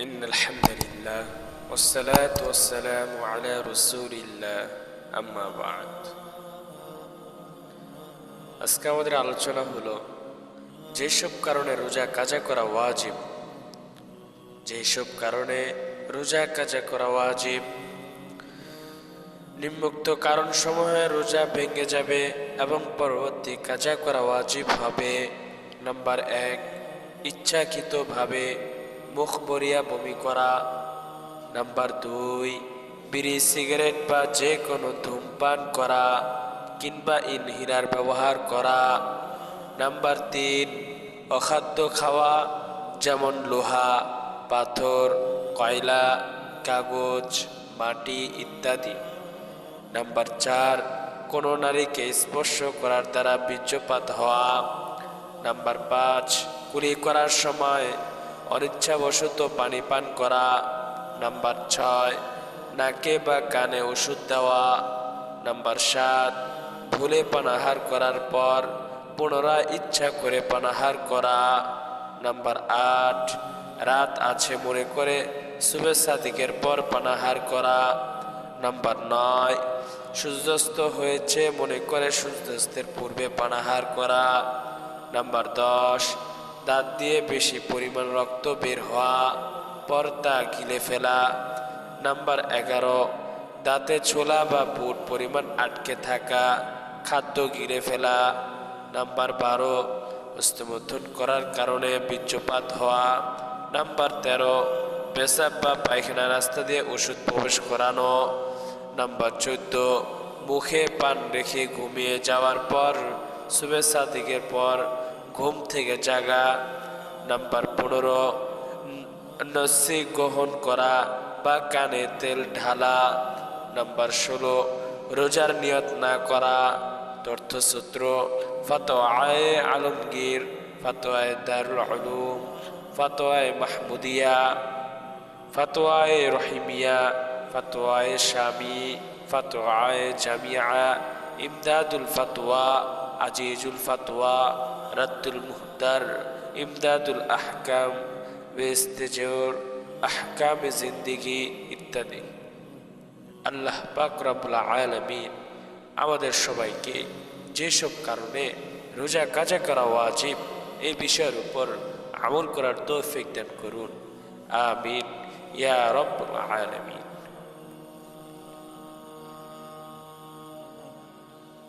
إن الحمد لله والصلاة والسلام على رسول الله أما بعد আজকে আমাদের আলোচনা হলো যেসব কারণে রোজা কাজা করা ওয়াজিব যেসব কারণে রোজা কাজা করা ওয়াজিব নিম্নোক্ত কারণ সমূহে রোজা ভেঙে যাবে এবং পরবর্তী কাজা করা ওয়াজিব হবে নাম্বার এক ইচ্ছাকৃতভাবে মুখ বরিয়া বমি করা। নাম্বার দুই, বিড়ি, সিগারেট বা যে কোনো ধূমপান করা কিংবা ইনহিরার ব্যবহার করা। নাম্বার তিন, অখাদ্য খাওয়া, যেমন লোহা, পাথর, কয়লা, কাগজ, মাটি ইত্যাদি। নাম্বার চার, কোনো নারীকে স্পর্শ করার দ্বারা বীর্যপাত হওয়া। নাম্বার পাঁচ, কুলি করার সময় অনিচ্ছাবশত পানি পান করা। নাম্বার ছয়, নাকে বা কানে ওষুধ দেওয়া। নাম্বার সাত, ভুলে পানাহার করার পর পুনরায় ইচ্ছা করে পানাহার করা। নাম্বার আট, রাত আছে মনে করে শুভেচ্ছা দিকের পর পানাহার করা। নাম্বার নয়, সূর্যাস্ত হয়েছে মনে করে সূর্যাস্তের পূর্বে পানাহার করা। নাম্বার দশ দাঁত দিয়ে বেশি পরিমাণ রক্ত বের হওয়া, পর্দা গিলে ফেলা। নাম্বার এগারো, দাঁতে ছোলা বা বুট পরিমাণ আটকে থাকা, খাদ্য গিলে ফেলা। নাম্বার বারো হস্তমথন করার কারণে বীর্যপাত হওয়া। নাম্বার তেরো, পেশাব বা পায়খানা রাস্তা দিয়ে ওষুধ প্রবেশ করানো। নাম্বার চোদ্দ, মুখে পান রেখে ঘুমিয়ে যাওয়ার পর, শুভেচ্ছা দিকের পর ঘুম থেকে জাগা, নাম্বার পনেরো, নসি গ্রহণ করা বা কানে তেল ঢালা, নাম্বার ষোলো, রোজার নিয়ত না করা, তথ্যসূত্র, ফতোয়ায় আলমগীর, ফতোয়ায় দারুল আলুম ফতোয়ায় মাহমুদিয়া, ফতোয়ায় রহিমিয়া, ফতোয়ায় শামি, ফতোয়ায় জামিয়া, ইমদাদুল ফতোয়া আজিজুল ফতোয়া রদ্দুল মুহদার ইমদাদুল আহকাম বেস্তেজোর আহকাম জিন্দিগি ইত্যাদি। আল্লাহ পাক রব্বুল আলমিন আমাদের সবাইকে যেসব কারণে রোজা কাজা করা ওয়াজিব এই বিষয়ের উপর আমল করার তৌফিক দান করুন। আমিন। ইয়া রব্বুল আলমিন।